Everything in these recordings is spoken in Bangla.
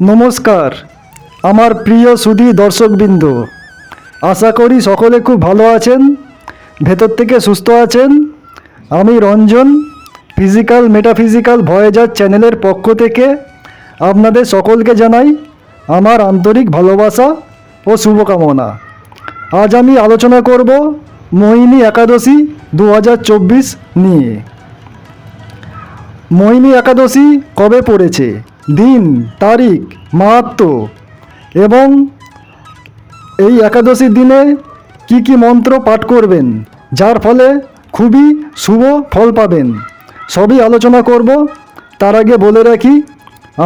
নমস্কার। আমার প্রিয় সুধি দর্শকবৃন্দ, আশা করি সকলে খুব ভালো আছেন, ভেতর থেকে সুস্থ আছেন। আমি রঞ্জন ফিজিক্যাল মেটাফিজিক্যাল ভয়েজার চ্যানেলের পক্ষ থেকে আপনাদের সকলকে জানাই আমার আন্তরিক ভালোবাসা ও শুভকামনা। আজ আমি আলোচনা করব মোহিনী একাদশী দু হাজার চব্বিশ নিয়ে। মোহিনী একাদশী কবে পড়েছে? দিন, তারিখ, মাহাত্ম এবং এই একাদশীর দিনে কি কি মন্ত্র পাঠ করবেন, যার ফলে খুবই শুভ ফল পাবেন। সবই আলোচনা করব। তার আগে বলে রাখি,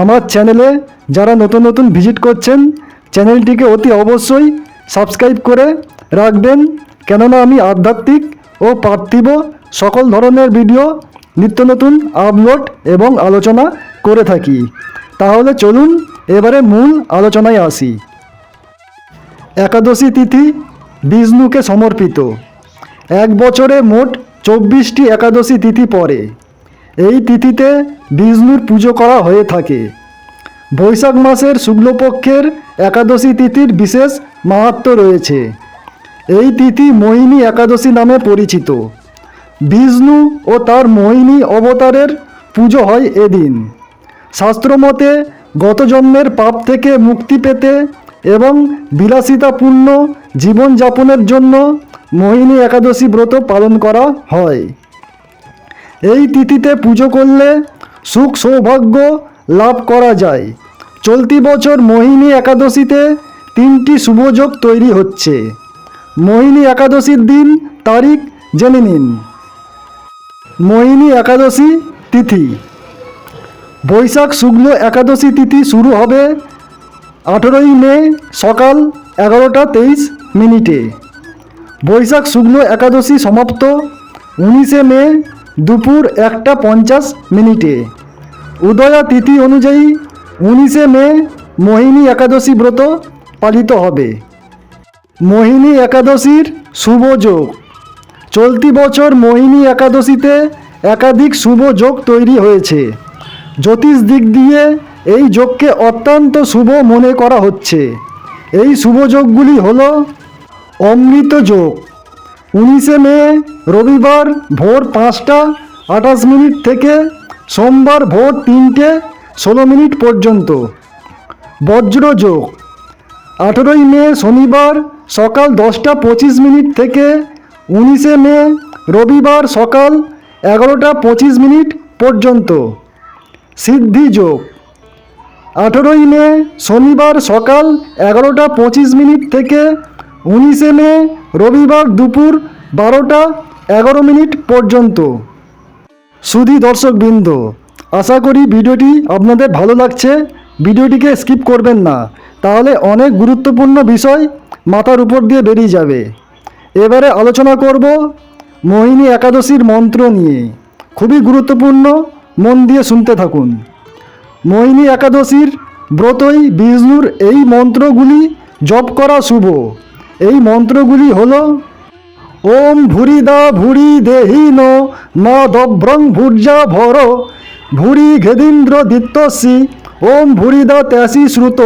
আমার চ্যানেলে যারা নতুন নতুন ভিজিট করছেন, চ্যানেলটিকে অতি অবশ্যই সাবস্ক্রাইব করে রাখবেন। কেননা আমি আধ্যাত্মিক ও পার্থিব সকল ধরনের ভিডিও নিত্য নতুন আপলোড এবং আলোচনা করে থাকি। তাহলে চলুন এবারে মূল আলোচনায় আসি। একাদশী তিথি বিষ্ণুকে সমর্পিত। এক বছরে মোট চব্বিশটি একাদশী তিথি পড়ে। এই তিথিতে বিষ্ণুর পুজো করা হয়ে থাকে। বৈশাখ মাসের শুক্লপক্ষের একাদশী তিথির বিশেষ মাহাত্ম্য রয়েছে। এই তিথি মোহিনী একাদশী নামে পরিচিত। বিষ্ণু ও তার মোহিনী অবতারের পুজো হয় এদিন। শাস্ত্রমতে গত জন্মের পাপ থেকে মুক্তি পেতে এবং বিলাসিতাপূর্ণ জীবনযাপনের জন্য মোহিনী একাদশী ব্রত পালন করা হয়। এই তিথিতে পুজো করলে সুখ সৌভাগ্য লাভ করা যায়। চলতি বছর মোহিনী একাদশীতে তিনটি শুভযোগ তৈরি হচ্ছে। মোহিনী একাদশীর দিন তারিখ জেনে নিন। মোহিনী একাদশী তিথি। বৈশাখ শুক্ল একাদশী তিথি শুরু হবে আঠেরোই মে সকাল এগারোটা তেইশ মিনিটে। বৈশাখ শুক্ল একাদশী সমাপ্ত উনিশে মে দুপুর একটা পঞ্চাশ মিনিটে। উদয়া তিথি অনুযায়ী উনিশে মে মোহিনী একাদশী ব্রত পালিত হবে। মোহিনী একাদশীর শুভ যোগ। চলতি বছর মোহিনী একাদশীতে একাধিক শুভ যোগ তৈরি হয়েছে। জ্যোতিষ দিক দিয়ে এই যোগকে অত্যন্ত শুভ মনে করা হচ্ছে। এই শুভ যোগগুলি হল অমৃত যোগ। উনিশে মে, রবিবার ভোর পাঁচটা, আঠাশ মিনিট থেকে সোমবার ভোর তিনটে, ষোলো মিনিট পর্যন্ত। বজ্র যোগ। আঠেরোই মে, শনিবার সকাল দশটা পঁচিশ মিনিট থেকে উনিশে মে, রবিবার সকাল এগারোটা পঁচিশ মিনিট পর্যন্ত। সিদ্ধি যোগ। আঠেরোই মে, শনিবার সকাল এগারোটা পঁচিশ মিনিট থেকে উনিশে মে, রবিবার দুপুর বারোটা এগারো মিনিট পর্যন্ত। সুধী দর্শকবৃন্দ, আশা করি ভিডিওটি আপনাদের ভালো লাগছে। ভিডিওটিকে স্কিপ করবেন না, তাহলে অনেক গুরুত্বপূর্ণ বিষয় মাথার উপর দিয়ে বেরিয়ে যাবে। এবারে আলোচনা করব মোহিনী একাদশীর মন্ত্র নিয়ে। খুবই গুরুত্বপূর্ণ মন দিয়ে শুনতে থাকুন। মোহিনী একাদশীর ব্রতই বিষ্ণুর এই মন্ত্রগুলি জপ করা শুভ। এই মন্ত্রগুলি হল, ওম ভুরিদা ভুরি দেহীন, মা দভ্রং ভুর্জা ভর, ভুরি ঘেদিন্দ্র দিত্যসি, ওম ভুরিদা ত্যাসি শ্রুত,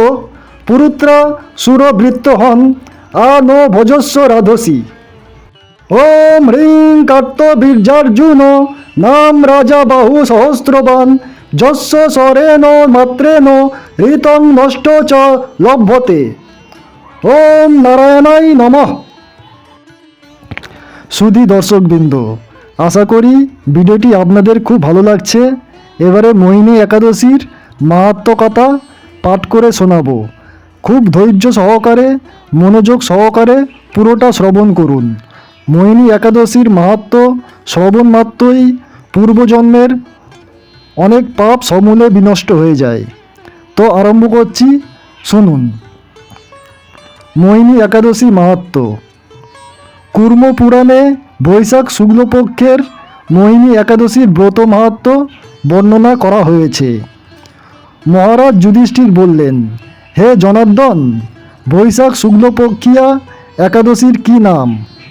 পুরুত্রা সুরবৃত্ত হন আ নো ভজস্ব রাধসী। ওম হ্রিং কার্তবীর্যার্জুন নাম রাজা বাহু সহস্রবান যস্য স্বরেণ মাত্রেণ, ঋতং নষ্ট চ লভ্যতে। ওম নারায়ণাই নমঃ। সুধী দর্শকবৃন্দ, আশা করি ভিডিওটি আপনাদের খুব ভালো লাগছে। এবারে মোহিনী একাদশীর মাহাত্ম কথা পাঠ করে শোনাবো। খুব ধৈর্য সহকারে, মনোযোগ সহকারে পুরোটা শ্রবণ করুন। মোহিনী একাদশীর মাহাত্ম শ্রবণ মাত্রই পূর্বজন্মের অনেক পাপ সমূলে বিনষ্ট হয়ে যায়। তো আরম্ভ করছি, শুনুন। মোহিনী একাদশী মাহাত্ম। কুর্ম পুরাণে বৈশাখ শুক্লপক্ষের মোহিনী একাদশীর ব্রত মাহাত্ম বর্ণনা করা হয়েছে। মহারাজ যুধিষ্ঠির বললেন, হে জনার্দন, বৈশাখ শুক্লপক্ষিয়া একাদশীর কি নাম?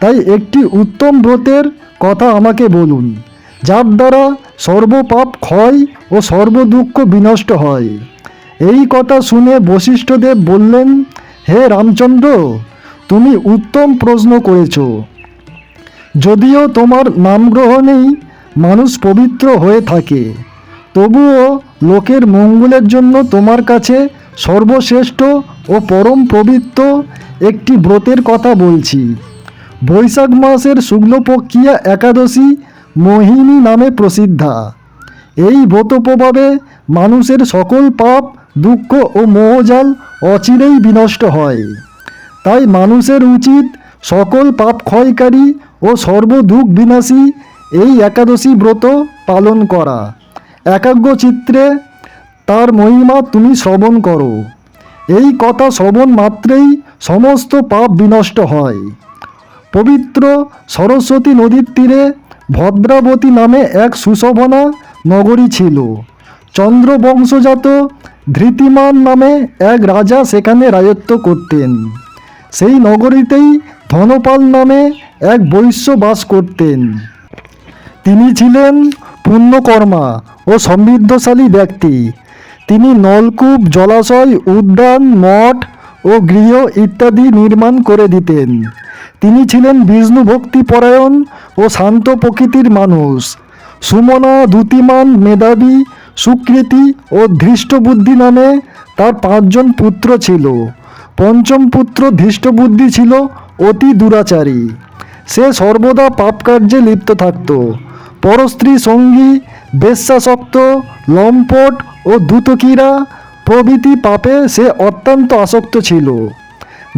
তাই একটি উত্তম ব্রতের কথা আমাকে বলুন, যার দ্বারা সর্বপাপ ক্ষয় ও সর্বদুঃখ বিনষ্ট হয়। এই কথা শুনে বশিষ্ঠদেব বললেন, হে রামচন্দ্র, তুমি উত্তম প্রশ্ন করেছ। যদিও তোমার নাম গ্রহণেই মানুষ পবিত্র হয়ে থাকে, তবুও লোকের মঙ্গলের জন্য তোমার কাছে সর্বশ্রেষ্ঠ ও পরম পবিত্র একটি ব্রতের কথা বলছি। বৈশাখ মাসের শুক্লপক্ষিয়া একাদশী মোহিনী নামে প্রসিদ্ধা। এই ব্রত প্রভাবে মানুষের সকল পাপ, দুঃখ ও মোহজাল অচিরেই বিনষ্ট হয়। তাই মানুষের উচিত সকল পাপ ক্ষয়কারী ও সর্বদুঃখ বিনাশী এই একাদশী ব্রত পালন করা। একাগ্র চিত্রে তার মহিমা তুমি শ্রবণ করো। এই কথা শ্রবণ মাত্রেই সমস্ত পাপ বিনষ্ট হয়। পবিত্র সরস্বতী নদীর তীরে ভদ্রাবতী নামে এক সুশোভনা নগরী ছিল। চন্দ্রবংশজাত ধৃতিমান নামে এক রাজা সেখানে রাজত্ব করতেন। সেই নগরীতেই ধনপাল নামে এক বৈশ্য বাস করতেন। তিনি ছিলেন পুণ্যকর্মা ও সমৃদ্ধশালী ব্যক্তি। তিনি নলকূপ, জলাশয় উদ্যান মঠ ও গৃহ ইত্যাদি নির্মাণ করে দিতেন। তিনি ছিলেন বিষ্ণু ভক্তি পরায়ণ ও শান্ত প্রকৃতির মানুষ। সুমনা দ্যুতিমান মেধাবী, সুকৃতি ও ধৃষ্টবুদ্ধি নামে তার পাঁচজন পুত্র ছিল। পঞ্চম পুত্র ধৃষ্টবুদ্ধি ছিল অতি দুরাচারী। সে সর্বদা পাপ কার্যে লিপ্ত থাকত। পরস্ত্রী সঙ্গী, বেশ্যাসক্ত, লম্পট ও দ্রুতকীরা প্রভৃতি পাপে সে অত্যন্ত আসক্ত ছিল।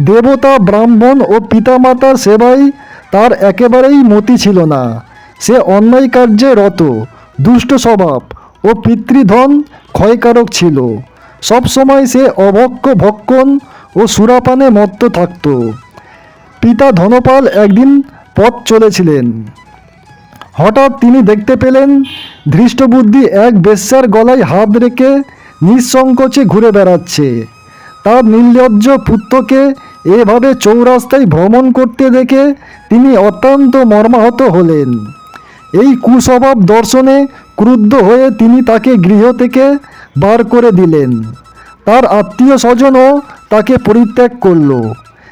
দেবতা, ব্রাহ্মণ ও পিতামাতার সেবায় তার একেবারেই মতি ছিল না। সে অন্যায় কার্যে রত, দুষ্ট স্বভাব ও পিতৃধন ক্ষয়কারক ছিল। সবসময় সে অভক্ষ ভক্ষণ ও সুরাপানে মত্ত থাকত। পিতা ধনপাল একদিন পথ চলেছিলেন। হঠাৎ তিনি দেখতে পেলেন, ধৃষ্টবুদ্ধি এক বেশ্যার গলায় হাত রেখে নিঃসংকোচে ঘুরে বেড়াচ্ছে। তার নির্লজ্জ পুত্রকে এভাবে চৌরাস্তায় ভ্রমণ করতে দেখে তিনি অত্যন্ত মর্মাহত হলেন। এই কুস্বভাব দর্শনে ক্রুদ্ধ হয়ে তিনি তাকে গৃহ থেকে বার করে দিলেন। তার আত্মীয় স্বজনও তাকে পরিত্যাগ করল।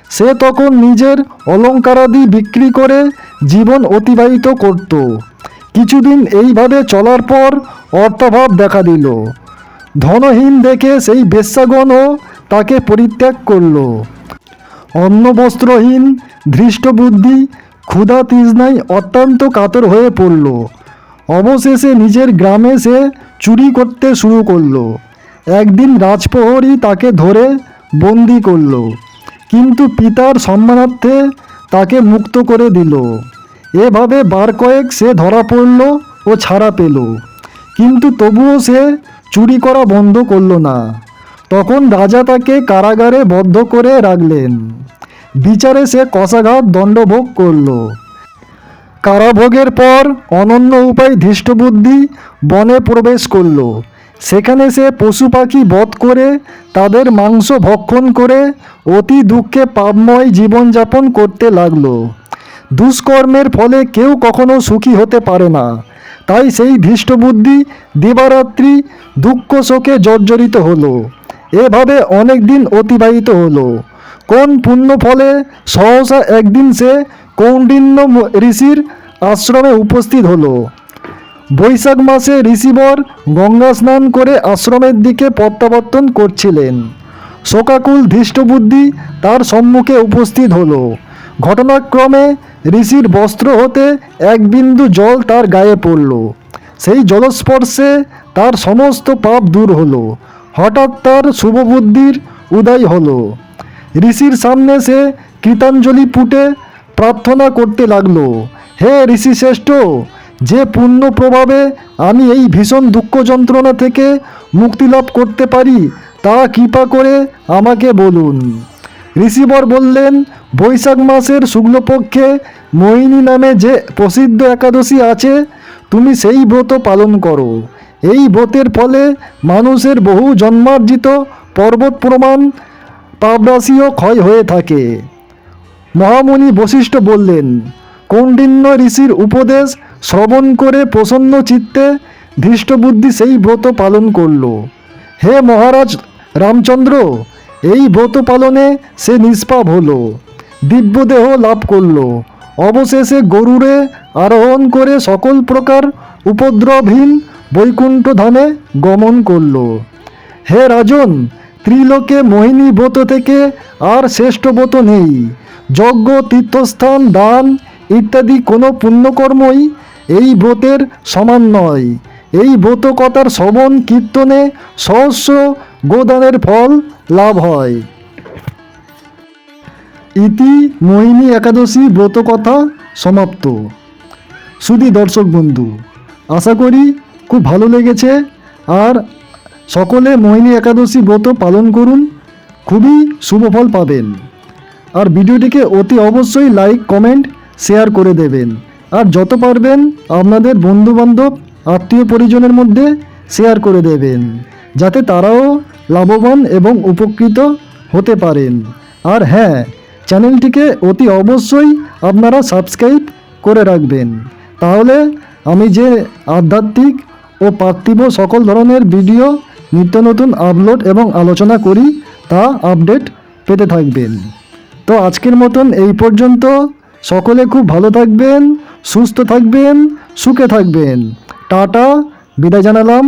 সে তখন নিজের অলঙ্কারাদি বিক্রি করে জীবন অতিবাহিত করত। কিছুদিন এইভাবে চলার পর অর্থাভাব দেখা দিল। ধনহীন দেখে সেই বেশ্যাগণও তাকে পরিত্যাগ করল। অন্নবস্ত্রহীন ধৃষ্টবুদ্ধি ক্ষুধা তৃষ্ণায় অত্যন্ত কাতর হয়ে পড়ল। অবশেষে নিজের গ্রামে সে চুরি করতে শুরু করল। একদিন রাজপ্রহরী তাকে ধরে বন্দি করল, কিন্তু পিতার সম্মানার্থে তাকে মুক্ত করে দিল। এভাবে বার কয়েক সে ধরা পড়ল ও ছাড়া পেল, কিন্তু তবুও সে চুরি করা বন্ধ করল না। তখন রাজা তাকে কারাগারে বদ্ধ করে রাখলেন। বিচারে সে কষাঘাত দণ্ডভোগ করল। কারাভোগের পর অনন্য উপায় ধৃষ্টবুদ্ধি বনে প্রবেশ করল। সেখানে সে পশু পাখি বধ করে তাদের মাংস ভক্ষণ করে অতি দুঃখে পাপময় জীবনযাপন করতে লাগল। দুষ্কর্মের ফলে কেউ কখনো সুখী হতে পারে না। তাই সেই ধৃষ্টবুদ্ধি দিবারাত্রি দুঃখ শোকে জর্জরিত হলো। এভাবে অনেক দিন অতিবাহিত হলো। কোন পুণ্য ফলে সহসা একদিন সে কৌণ্ডিন্য ঋষির আশ্রমে উপস্থিত হলো। বৈশাখ মাসে ঋষিবর গঙ্গা স্নান করে আশ্রমের দিকে প্রত্যাবর্তন করছিলেন। শোকাকুল ধৃষ্টবুদ্ধি তার সম্মুখে উপস্থিত হলো। ঘটনাক্রমে ঋষির বস্ত্র হতে এক বিন্দু জল তার গায়ে পড়ল। সেই জলস্পর্শে তার সমস্ত পাপ দূর হলো। হঠাৎ তার শুভবুদ্ধির উদয় হলো। ঋষির সামনে সে কৃতাঞ্জলি পুটে প্রার্থনা করতে লাগল, হে ঋষি শ্রেষ্ঠ যে পুণ্য প্রভাবে আমি এই ভীষণ দুঃখ যন্ত্রণা থেকে মুক্তি লাভ করতে পারি, তা কৃপা করে আমাকে বলুন। ঋষিবর বললেন বৈশাখ মাসের শুক্লপক্ষে মোহিনী নামে যে প্রসিদ্ধ একাদশী আছে, তুমি সেই ব্রত পালন করো। এই ব্রতের ফলে মানুষের বহু জন্মার্জিত পর্বত প্রমাণ পাবরাশিও ক্ষয় হয়ে থাকে। মহামুনি বশিষ্ঠ বললেন, কৌণ্ডিন্য ঋষির উপদেশ শ্রবণ করে প্রসন্ন চিত্তে ধৃষ্টবুদ্ধি সেই ব্রত পালন করল। হে মহারাজ রামচন্দ্র, এই ব্রত পালনে সে নিষ্পাপ হল। দিব্যদেহ লাভ করল। অবশেষে গরুরে আরোহণ করে সকল প্রকার উপদ্রবহীন বৈকুণ্ঠ ধামে গমন করল। হে রাজন, ত্রিলোকে মোহিনী ব্রত থেকে আর শ্রেষ্ঠ ব্রত নেই। যজ্ঞ, তীর্থস্থান, দান ইত্যাদি কোনো পুণ্যকর্মই এই ব্রতের সমান নয়। এই ব্রত কথার শ্রবণ, কীর্তনে সহস্র গোদানের ফল লাভ হয়। ইতি মোহিনী একাদশী ব্রত কথা সমাপ্ত। শুধু দর্শক বন্ধু, আশা করি খুব ভালো লেগেছে। আর সকলে মোহিনী একাদশী ব্রত পালন করুন, খুবই শুভ ফল পাবেন। আর ভিডিওটিকে অতি অবশ্যই লাইক, কমেন্ট, শেয়ার করে দেবেন। আর যত পারবেন আপনাদের বন্ধুবান্ধব, আত্মীয় পরিজনের মধ্যে শেয়ার করে দেবেন, যাতে তারাও লাভবান এবং উপকৃত হতে পারেন। আর হ্যাঁ চ্যানেলটিকে অতি অবশ্যই আপনারা সাবস্ক্রাইব করে রাখবেন। তাহলে আমি যে আধ্যাত্মিক ও পার্থিব সকল ধরনের ভিডিও, নিত্য নতুন আপলোড এবং আলোচনা করি, তা আপডেট পেতে থাকবেন। তো আজকের মতন এই পর্যন্ত। সকলে খুব ভালো থাকবেন, সুস্থ থাকবেন, সুখে থাকবেন। টাটা, বিদায় জানালাম।